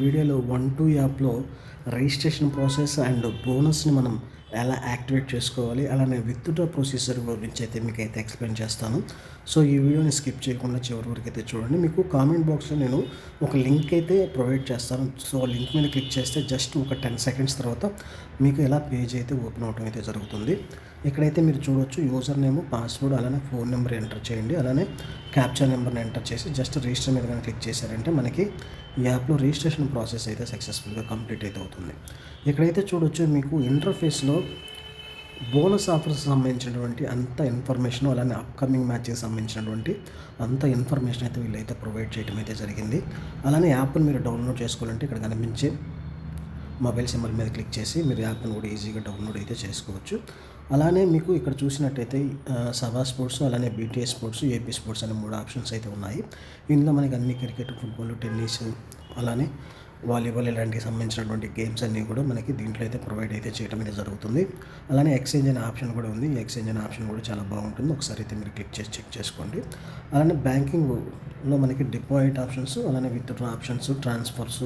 వీడియోలో one two యాప్లో registration process and బోనస్ని మనం ఎలా యాక్టివేట్ చేసుకోవాలి అలానే విత్డ్రా ప్రొసీజర్ గురించి అయితే మీకు అయితే ఎక్స్ప్లెయిన్ చేస్తాను. సో ఈ వీడియోని స్కిప్ చేయకుండా చివరి వరకు అయితే చూడండి. మీకు కామెంట్ బాక్స్లో నేను ఒక లింక్ అయితే ప్రొవైడ్ చేస్తాను. సో లింక్ మీద క్లిక్ చేస్తే జస్ట్ ఒక టెన్ సెకండ్స్ తర్వాత మీకు ఎలా పేజ్ అయితే ఓపెన్ అవడం అయితే జరుగుతుంది. ఇక్కడైతే మీరు చూడొచ్చు యూజర్ నేమ్ పాస్వర్డ్ అలానే ఫోన్ నెంబర్ ఎంటర్ చేయండి. అలానే క్యాప్చర్ నెంబర్ని ఎంటర్ చేసి జస్ట్ రిజిస్టర్ మీద కానీ క్లిక్ చేశారంటే మనకి ఈ యాప్లో రిజిస్ట్రేషన్ ప్రాసెస్ అయితే సక్సెస్ఫుల్గా కంప్లీట్ అయితే అవుతుంది. ఇక్కడైతే చూడొచ్చు మీకు ఇంటర్ఫేస్లో బోనస్ ఆఫర్స్ సంబంధించినటువంటి అంత ఇన్ఫర్మేషన్ అలానే అప్కమింగ్ మ్యాచెస్ సంబంధించినటువంటి అంత ఇన్ఫర్మేషన్ అయితే వీళ్ళైతే ప్రొవైడ్ చేయడం అయితే జరిగింది. అలానే యాప్ని మీరు డౌన్లోడ్ చేసుకోవాలంటే ఇక్కడ కనిపించే మొబైల్ సింబల్ మీద క్లిక్ చేసి మీరు యాప్ని కూడా ఈజీగా డౌన్లోడ్ అయితే చేసుకోవచ్చు. అలానే మీకు ఇక్కడ చూసినట్టయితే సభా స్పోర్ట్స్ అలానే బీటీఎస్ స్పోర్ట్స్ ఏపీ స్పోర్ట్స్ అనే మూడు ఆప్షన్స్ అయితే ఉన్నాయి. ఇందులో మనకి అన్ని క్రికెట్ ఫుట్బాల్ టెన్నిస్ అలానే వాలీబాల్ ఇలాంటికి సంబంధించినటువంటి గేమ్స్ అన్నీ కూడా మనకి దీంట్లో అయితే ప్రొవైడ్ అయితే చేయడం అయితే జరుగుతుంది. అలానే ఎక్స్చేంజ్ అనే ఆప్షన్ కూడా ఉంది. ఎక్స్చేంజ్ అనే ఆప్షన్ కూడా చాలా బాగుంటుంది. ఒకసారి అయితే మీరు క్లిక్ చేసి చెక్ చేసుకోండి. అలానే బ్యాంకింగ్ లో మనకి డిపాజిట్ ఆప్షన్స్ అలానే విత్డ్రా ఆప్షన్స్ ట్రాన్స్ఫర్స్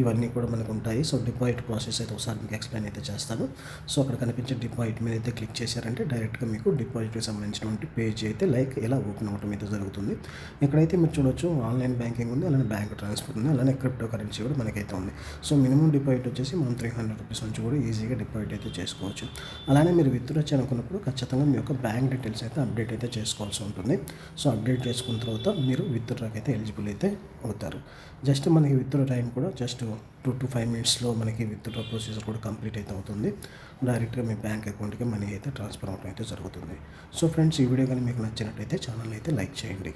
ఇవన్నీ కూడా మనకు ఉంటాయి. సో డిపాజిట్ ప్రాసెస్ అయితే ఒకసారి మీకు ఎక్స్ప్లెయిన్ అయితే చేస్తాను. సో అక్కడ కనిపించే డిపాజిట్ మీద అయితే క్లిక్ చేశారంటే డైరెక్ట్గా మీకు డిపాజిట్కి సంబంధించినటువంటి పేజ్ అయితే లైక్ ఎలా ఓపెన్ అవ్వడం అయితే జరుగుతుంది. ఇక్కడైతే మీరు చూడొచ్చు ఆన్లైన్ బ్యాంకింగ్ ఉంది అలానే బ్యాంక్ ట్రాన్స్ఫర్ ఉంది అలానే క్రిప్టో కరెన్సీ కూడా మనకైతే ఉంది. సో మినిమం డిపాజిట్ వచ్చేసి మనం త్రీ హండ్రెడ్ రూపీస్ నుంచి కూడా ఈజీగా డిపాజిట్ అయితే చేసుకోవచ్చు. అలానే మీరు విత్డ్రా చేయాలనుకున్నప్పుడు ఖచ్చితంగా మీ యొక్క బ్యాంక్ డీటెయిల్స్ అయితే అప్డేట్ అయితే చేసుకోవాల్సి ఉంటుంది. సో అప్డేట్ చేసుకున్న తర్వాత మీరు విత్డ్రాకి అయితే ఎలిజిబుల్ అయితే అవుతారు. జస్ట్ మనకి విత్డ్రా టైం కూడా జస్ట్ టూ టు ఫైవ్ మినిట్స్లో మనకి విత్డ్రా ప్రొసీజర్ కూడా కంప్లీట్ అయితే అవుతుంది. డైరెక్ట్గా మీ బ్యాంక్ అకౌంట్కి మనీ అయితే ట్రాన్స్ఫర్ అవడం అయితే జరుగుతుంది. సో ఫ్రెండ్స్ ఈ వీడియో కానీ మీకు నచ్చినట్టయితే ఛానల్ అయితే లైక్ చేయండి.